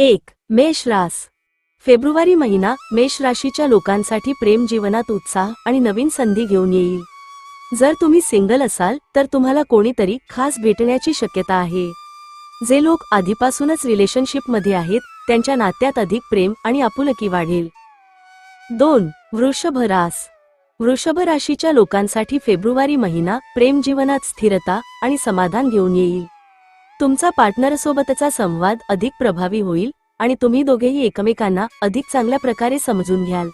एक मेष रास. फेब्रुवारी महिना मेष राशीच्या लोकांसाठी प्रेम जीवनात उत्साह आणि नवीन संधी घेऊन येईल. जर तुम्ही सिंगल असाल तर तुम्हाला कोणीतरी खास भेटण्याची शक्यता आहे. जे लोक आधीपासूनच रिलेशनशिपमध्ये आहेत त्यांच्या नात्यात अधिक प्रेम आणि आपुलकी वाढेल. दोन वृषभ रास. वृषभ राशीच्या लोकांसाठी फेब्रुवारी महिना प्रेम जीवनात स्थिरता आणि समाधान घेऊन येईल. तुमचा पार्टनरसोबतचा संवाद अधिक प्रभावी होईल आणि तुम्ही दोघेही एकमेकांना अधिक चांगल्या प्रकारे समजून घ्याल.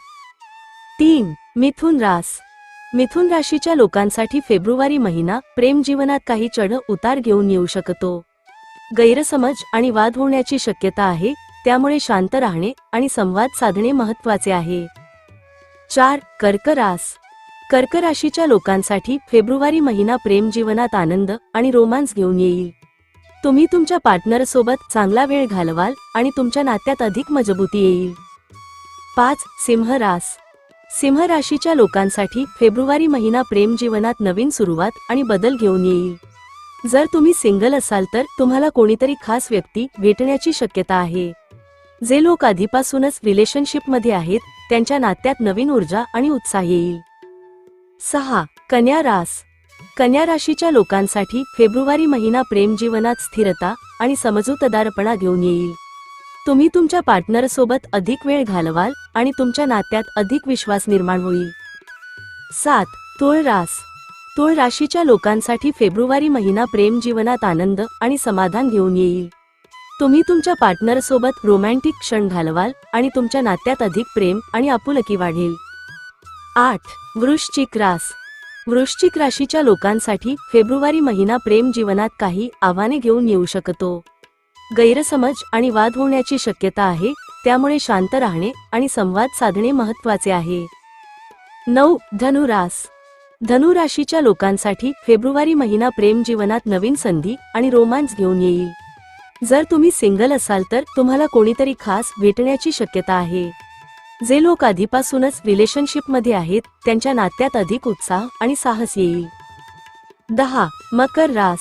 तीन मिथुन रास. मिथुन राशीच्या लोकांसाठी फेब्रुवारी महिना प्रेम जीवनात काही चढ उतार घेऊन येऊ शकतो. गैरसमज आणि वाद होण्याची शक्यता आहे त्यामुळे शांत राहणे आणि संवाद साधणे महत्त्वाचे आहे. चार कर्क रास. कर्क राशीच्या लोकांसाठी फेब्रुवारी महिना प्रेम जीवनात आनंद आणि रोमांस घेऊन येईल. तुम्ही तुमच्या पार्टनरसोबत चांगला वेळ घालवाल आणि तुमच्या नात्यात अधिक मजबूती येईल. पाच सिंह रास. सिंह राशीच्या लोकांसाठी फेब्रुवारी महिना प्रेम जीवनात नवीन सुरुवात आणि बदल घेऊन येईल. जर तुम्ही सिंगल असाल तर तुम्हाला कोणीतरी खास व्यक्ती भेटण्याची शक्यता आहे. जे लोक आधीपासूनच रिलेशनशिपमध्ये आहेत त्यांच्या नात्यात नवीन ऊर्जा आणि उत्साह येईल. सहा कन्या रास. कन्या राशीच्या लोकांसाठी फेब्रुवारी महिना प्रेम जीवनात स्थिरता आणि समजूतदारपणा घेऊन येईल. तुम्ही तुमच्या पार्टनरसोबत अधिक वेळ घालवाल आणि तुमच्या नात्यात अधिक विश्वास निर्माण होईल. सात तुळ रास. तुळ राशीच्या लोकांसाठी फेब्रुवारी महिना प्रेम जीवनात आनंद आणि समाधान घेऊन येईल. तुम्ही तुमच्या पार्टनरसोबत रोमॅन्टिक क्षण घालवाल आणि तुमच्या नात्यात अधिक प्रेम आणि आपुलकी वाढेल. आठ वृश्चिक रास. वृश्चिक राशीच्या लोकांसाठी फेब्रुवारी महिना प्रेम जीवनात काही आव्हाने घेऊन येऊ शकतो. गैरसमज आणि वाद होण्याची शक्यता आहे त्यामुळे शांत राहणे आणि संवाद साधणे महत्त्वाचे आहे. नऊ धनुरास. धनुराशीच्या लोकांसाठी फेब्रुवारी महिना प्रेम जीवनात नवीन संधी आणि रोमांस घेऊन येईल. जर तुम्ही सिंगल असाल तर तुम्हाला कोणीतरी खास भेटण्याची शक्यता आहे. जे लोक आधीपासूनच रिलेशनशिपमध्ये आहेत त्यांच्या नात्यात अधिक उत्साह आणि साहस येईल. दहा मकर रास.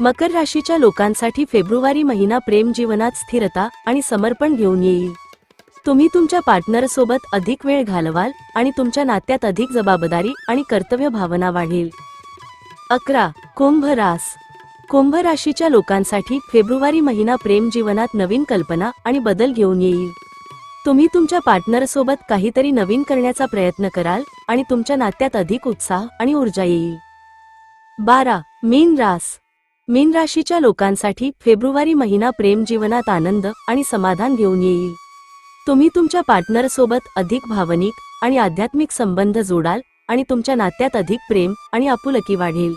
मकर राशीच्या लोकांसाठी फेब्रुवारी महिना प्रेम जीवनात स्थिरता आणि समर्पण घेऊन येईल. तुम्ही तुमच्या पार्टनरसोबत अधिक वेळ घालवाल आणि तुमच्या नात्यात अधिक जबाबदारी आणि कर्तव्य भावना वाढेल. अकरा कुंभ रास. कुंभ राशीच्या लोकांसाठी फेब्रुवारी महिना प्रेम जीवनात नवीन कल्पना आणि बदल घेऊन येईल. तुम्ही तुमच्या पार्टनरसोबत काहीतरी नवीन करण्याचा प्रयत्न कराल आणि तुमच्या नात्यात अधिक उत्साह आणि ऊर्जा येईल. बारा. मीन रास. मीन राशीच्या लोकांसाठी फेब्रुवारी महिना प्रेम जीवनात आनंद आणि समाधान घेऊन येईल. तुम्ही तुमच्या पार्टनरसोबत अधिक भावनिक आणि आध्यात्मिक संबंध जोडाल आणि तुमच्या नात्यात अधिक प्रेम आणि आपुलकी वाढेल.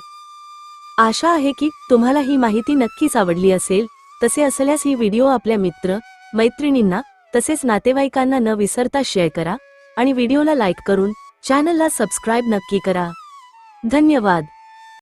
आशा आहे की तुम्हाला ही माहिती नक्कीच आवडली असेल. तसे असल्यास ही व्हिडिओ आपल्या मित्र मैत्रिणींना तसेच नातेवाईकांना न विसरता शेअर करा आणि व्हिडिओला लाईक करून चॅनलला सबस्क्राईब नक्की करा. धन्यवाद.